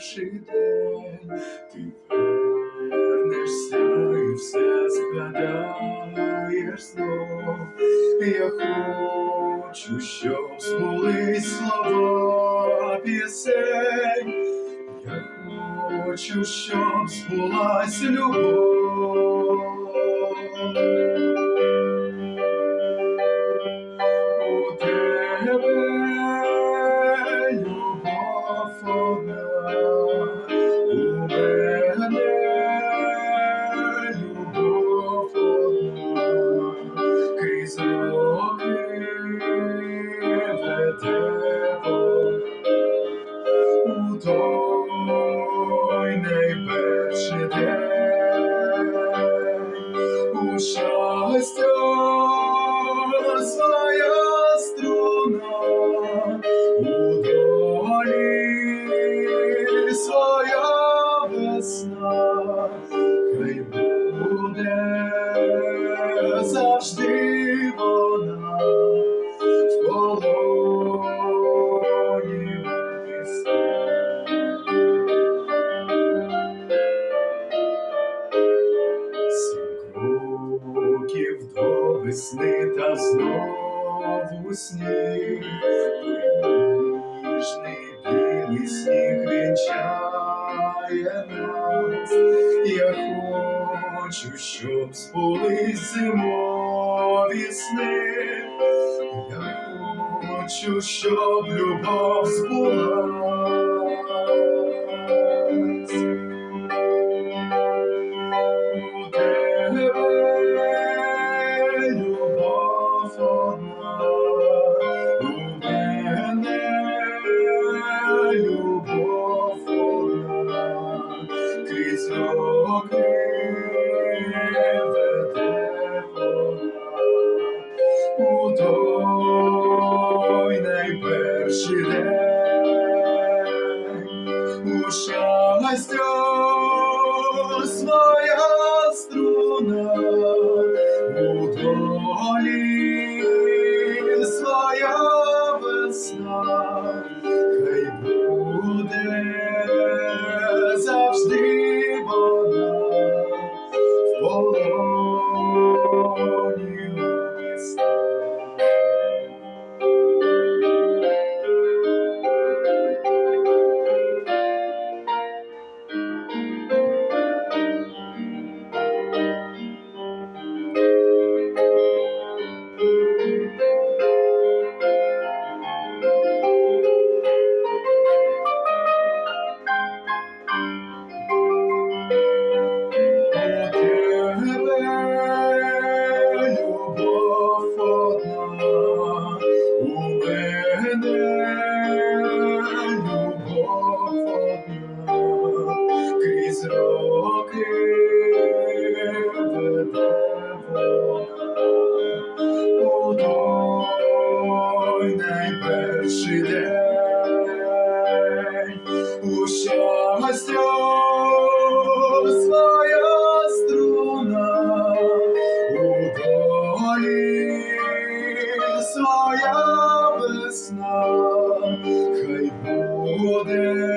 перший день, ти вернешся і все згадаєш знов. Я хочу, щоб збулись слова пісень. Я хочу, щоб збулась любов. Веде у той найперший день, у щастя весни та знову сніг, Ніжний білий сніг вінчає нас. Я хочу, щоб збулись зимові сни. Я хочу, щоб любов збулась. живе. Своя весна, хай буде завжди вона. В полоні. перший день у щастя своя струна, у долі своя весна, хай буде.